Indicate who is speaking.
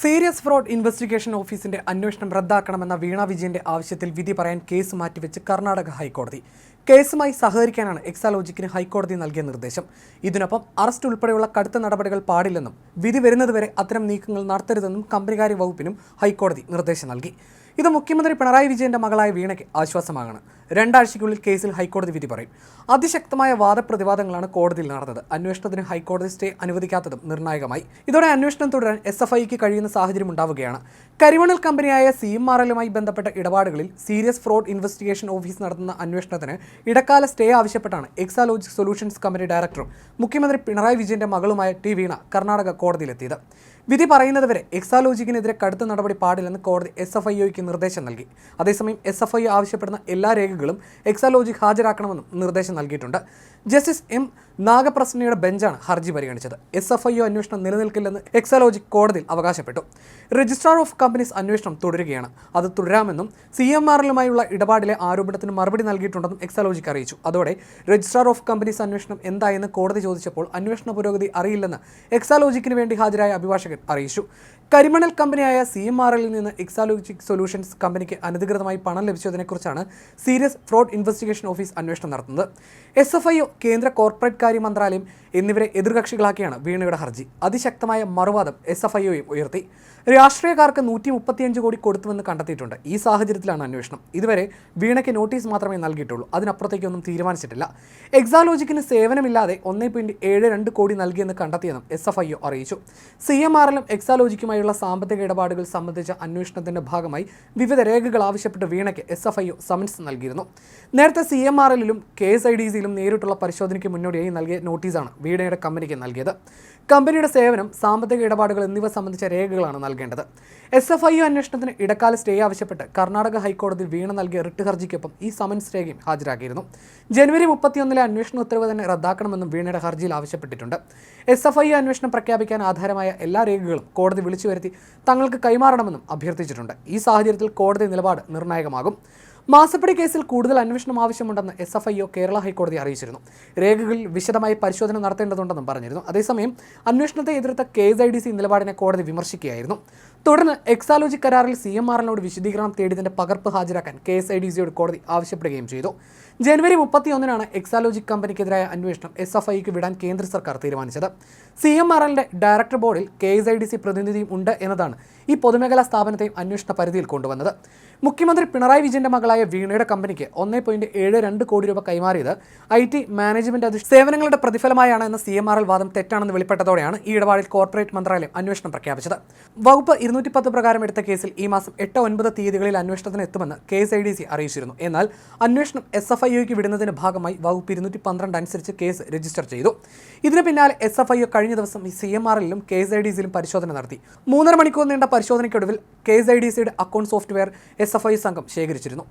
Speaker 1: Serious fraud investigation ഓഫീസിന്റെ അന്വേഷണം റദ്ദാക്കണമെന്ന വീണ വിജയന്റെ ആവശ്യത്തിൽ വിധി പറയാൻ കേസ് മാറ്റിവെച്ച് കർണാടക ഹൈക്കോടതി. കേസുമായി സഹകരിക്കാനാണ് എക്സാലോജിക്കിന് ഹൈക്കോടതി നൽകിയ നിർദ്ദേശം. ഇതിനൊപ്പം അറസ്റ്റ് ഉൾപ്പെടെയുള്ള കടുത്ത നടപടികൾ പാടില്ലെന്നും വിധി വരുന്നതുവരെ അത്തരം നീക്കങ്ങൾ നടത്തരുതെന്നും കമ്പനികാര്യ വകുപ്പിനും ഹൈക്കോടതി നിർദ്ദേശം നൽകി. ഇത് മുഖ്യമന്ത്രി പിണറായി വിജയന്റെ മകളായ വീണയ്ക്ക് ആശ്വാസമാകണം. രണ്ടാഴ്ചയ്ക്കുള്ളിൽ കേസിൽ ഹൈക്കോടതി വിധി പറയും. അതിശക്തമായ വാദപ്രതിവാദങ്ങളാണ് കോടതിയിൽ നടന്നത്. അന്വേഷണത്തിന് ഹൈക്കോടതി സ്റ്റേ അനുവദിക്കാത്തതും നിർണായകമായി. ഇതോടെ അന്വേഷണം തുടരാൻ എസ് എഫ് ഐക്ക് കഴിയുന്ന സാഹചര്യം ഉണ്ടാവുകയാണ്. കരിമണൽ കമ്പനിയായ സി എം ആർ എല്ലുമായി ബന്ധപ്പെട്ട ഇടപാടുകളിൽ സീരിയസ് ഫ്രോഡ് ഇൻവെസ്റ്റിഗേഷൻ ഓഫീസ് നടത്തുന്ന അന്വേഷണത്തിന് ഇടക്കാല സ്റ്റേ ആവശ്യപ്പെട്ടാണ് എക്സാലോജിക് സൊല്യൂഷൻസ് കമ്പനി ഡയറക്ടറും മുഖ്യമന്ത്രി പിണറായി വിജയന്റെ മകളുമായ ടി വീണ കർണാടക കോടതിയിലെത്തിയത്. വിധി പറയുന്നതുവരെ എക്സാലോജിക്കിനെതിരെ കടുത്ത നടപടി പാടില്ലെന്ന് കോടതി എസ് എഫ് ഐ നിർദ്ദേശം നൽകി. അതേസമയം എസ് എഫ് ഐ ആവശ്യപ്പെടുന്ന എല്ലാ രേഖകളും എക്സാലോജിക് ഹാജരാക്കണമെന്നും നിർദ്ദേശം നൽകിയിട്ടുണ്ട്. ജസ്റ്റിസ് എം നാഗപ്രസന്നയുടെ ബെഞ്ചാണ് ഹർജി പരിഗണിച്ചത്. എസ് എഫ് ഐ ഒ അന്വേഷണം നിലനിൽക്കില്ലെന്ന് എക്സാലോജിക് കോടതിയിൽ അവകാശപ്പെട്ടു. രജിസ്ട്രാർ ഓഫ് കമ്പനീസ് അന്വേഷണം തുടരുകയാണ്. അത് തുടരാമെന്നും സി എം ആറിലുമായുള്ള ഇടപാടിലെ ആരോപണത്തിന് മറുപടി നൽകിയിട്ടുണ്ടെന്നും എക്സാലോജിക് അറിയിച്ചു. അതോടെ രജിസ്ട്രാർ ഓഫ് കമ്പനീസ് അന്വേഷണം എന്തായെന്ന് കോടതി ചോദിച്ചപ്പോൾ അന്വേഷണ പുരോഗതി അറിയില്ലെന്ന് എക്സാലോജിക്കിന് വേണ്ടി ഹാജരായ അഭിഭാഷകൻ അറിയിച്ചു. കരിമണൽ കമ്പനിയായ സി എം എല്ലിൽ നിന്ന് എക്സാലോജിക് സൊല്യൂഷൻസ് കമ്പനിക്ക് അനധികൃതമായി പണം ലഭിച്ചതിനെക്കുറിച്ചാണ് സീരിയസ് ഫ്രോഡ് ഇൻവെസ്റ്റിഗേഷൻ ഓഫീസ് അന്വേഷണം നടത്തുന്നത്. എസ് എഫ് ഐ കേന്ദ്ര കോർപ്പറേറ്റ് കാര്യ മന്ത്രാലയം എന്നിവരെ എതിർകക്ഷികളാക്കിയാണ് വീണയുടെ ഹർജി. അതിശക്തമായ മറുവാദം എസ് എഫ് ഐഒയും ഉയർത്തി. രാഷ്ട്രീയക്കാർക്ക് നൂറ്റി മുപ്പത്തിയഞ്ച് കോടി കൊടുത്തുവെന്ന് കണ്ടെത്തിയിട്ടുണ്ട്. ഈ സാഹചര്യത്തിലാണ് അന്വേഷണം. ഇതുവരെ വീണയ്ക്ക് നോട്ടീസ് മാത്രമേ നൽകിയിട്ടുള്ളൂ. അതിനപ്പുറത്തേക്കൊന്നും തീരുമാനിച്ചിട്ടില്ല. എക്സാലോജിക്കിന് സേവനമില്ലാതെ ഒന്നേ പോയിന്റ് ഏഴ് രണ്ട് കോടി നൽകിയെന്ന് കണ്ടെത്തിയെന്നും എസ് എഫ് ഐ അറിയിച്ചു. സി എം എല്ലും എക്സാലോജിക്കുമായുള്ള സാമ്പത്തിക ഇടപാടുകൾ സംബന്ധിച്ച അന്വേഷണത്തിന്റെ ഭാഗമായി വിവിധ രേഖകൾ ആവശ്യപ്പെട്ട് വീണയ്ക്ക് എസ് എഫ് ഐ സമൻസ് നൽകിയിരുന്നു. നേരത്തെ സി എം ആർ എല്ലിലും കെ എസ് ഐ ഡി സിയിലും നേരിട്ടുള്ള പരിശോധനയ്ക്ക് മുന്നോടിയായി നൽകിയ നോട്ടീസാണ് വീണയുടെ കമ്പനിക്ക് നൽകിയത്. കമ്പനിയുടെ സേവനം സാമ്പത്തിക ഇടപാടുകൾ എന്നിവ സംബന്ധിച്ച രേഖകളാണ് നൽകേണ്ടത്. എസ് എഫ് ഐ യു അന്വേഷണത്തിന് ഇടക്കാല സ്റ്റേ ആവശ്യപ്പെട്ട് കർണാടക ഹൈക്കോടതി വീണ നൽകിയ റിട്ട് ഹർജിക്കൊപ്പം ഈ സമൻസ് രേഖയും ഹാജരാക്കിയിരുന്നു. ജനുവരി മുപ്പത്തിയൊന്നിലെ അന്വേഷണ ഉത്തരവ് തന്നെ റദ്ദാക്കണമെന്നും വീണയുടെ ഹർജിയിൽ ആവശ്യപ്പെട്ടിട്ടുണ്ട്. എസ് എഫ് ഐ യു അന്വേഷണം പ്രഖ്യാപിക്കാൻ ആധാരമായ എല്ലാ രേഖകളും കോടതി വിളിച്ചു വരുത്തി തങ്ങൾക്ക് കൈമാറണമെന്നും അഭ്യർത്ഥിച്ചിട്ടുണ്ട്. ഈ സാഹചര്യത്തിൽ കോടതി നിലപാട് നിർണായകമാകും. മാസപ്പടി കേസിൽ കൂടുതൽ അന്വേഷണം ആവശ്യമുണ്ടെന്ന് S F I O Kerala ഹൈക്കോടതി അറിയിച്ചിരുന്നു. രേഖകളിൽ വിശദമായി പരിശോധന നടത്തേണ്ടതുണ്ടെന്നും പറഞ്ഞിരുന്നു. അതേസമയം അന്വേഷണത്തെ എതിർത്ത K S I D C നിലപാടിനെ കോടതി വിമർശിക്കുകയായിരുന്നു. തുടർന്ന് എക്സാലോജി കരാറിൽ സി എം ആറിനോട് വിശദീകരണം തേടിയതിന്റെ പകർപ്പ് ഹാജരാക്കാൻ കെ എസ് ഐ ഡി സിയോട് കോടതി ആവശ്യപ്പെടുകയും ചെയ്തു. ജനുവരി മുപ്പത്തിയൊന്നിനാണ് എക്സാലോജി കമ്പനിക്കെതിരായ അന്വേഷണം എസ് എഫ് ഐക്ക് വിടാൻ കേന്ദ്ര സർക്കാർ തീരുമാനിച്ചത്. സി എം ആർ എല്ലിന്റെ ഡയറക്ടർ ബോർഡിൽ K S I D C പ്രതിനിധിയും ഉണ്ട് എന്നതാണ് ഈ പൊതുമേഖലാ സ്ഥാപനത്തെയും അന്വേഷണ പരിധിയിൽ കൊണ്ടുവന്നത്. മുഖ്യമന്ത്രി പിണറായി വിജയന്റെ മകളായ വീണയുടെ കമ്പനിക്ക് ഒന്നേ പോയിന്റ് ഏഴ് രണ്ട് കോടി രൂപ കൈമാറിയത് ഐ ടി മാനേജ്മെന്റ് അധിഷ്ഠ സേവനങ്ങളുടെ പ്രതിഫലമായാണ് എന്ന സി എം ആർ എൽ വാദം തെറ്റാണെന്ന് വെളിപ്പെട്ടതോടെയാണ് ഈ ഇടപാടിൽ കോർപ്പറേറ്റ് മന്ത്രാലയം അന്വേഷണം പ്രഖ്യാപിച്ചത്. വകുപ്പ് ഇരുന്നൂറ്റി പത്ത് പ്രകാരം എടുത്ത കേസിൽ ഈ മാസം എട്ട് ഒൻപത് തീയതികളിൽ അന്വേഷണത്തിന് എത്തുമെന്ന് K S I D C അറിയിച്ചിരുന്നു. എന്നാൽ അന്വേഷണം എസ് എഫ് ഐ ഒക്ക് ഭാഗമായി വകുപ്പ് ഇരുന്നൂറ്റി പന്ത്രണ്ട് അനുസരിച്ച് കേസ് രജിസ്റ്റർ ചെയ്തു. ഇതിന് പിന്നാലെ എസ് എഫ് ഐ കഴിഞ്ഞ ദിവസം സി എം ആർ എല്ലിലും കെ എസ് ഐ ഡി സിയിലും പരിശോധന നടത്തി. മൂന്നര മണിക്കൂർ നീണ്ട പരിശോധനയ്ക്കൊടുവിൽ കെ എസ് ഐ ഡി സിയുടെ account software S F I സംഘം ശേഖരിച്ചിരുന്നു.